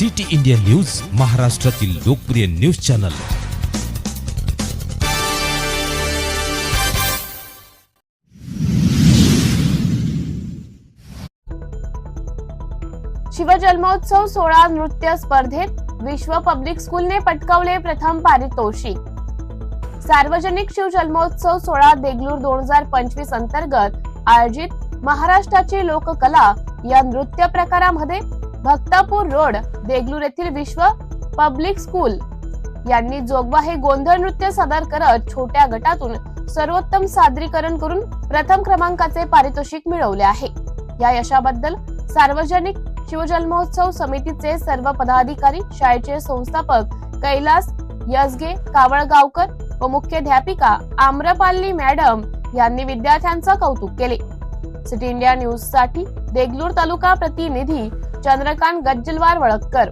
City India news महाराष्ट्रातील लोकप्रिय news channel. शिवजन्मोत्सव सोळा नृत्य स्पर्धेत विश्व पब्लिक स्कूलने पटकावले प्रथम पारितोषिक. सार्वजनिक शिवजन्मोत्सव सोळा देगलूर दोन हजार पंचवीस अंतर्गत आयोजित महाराष्ट्राची लोककला या नृत्य प्रकारामध्ये भक्तापूर रोड देगलूर येथील विश्व पब्लिक स्कूल. यांनी जोगवा हे गोंधळ नृत्य सादर करत छोट्या गटातून सर्वोत्तम सादरीकरण करून प्रथम क्रमांकाचे पारितोषिक मिळवले आहे. या यशाबद्दल सार्वजनिक शिवजन्मोत्सव समितीचे सर्व पदाधिकारी शाळेचे संस्थापक कैलास यसगे कावळगावकर व मुख्याध्यापिका आम्रपाल्ली मॅडम यांनी विद्यार्थ्यांचं कौतुक केले. सिटी इंडिया न्यूजसाठी देगलूर तालुका प्रतिनिधी चंद्रकांत गज्जलवार वळकर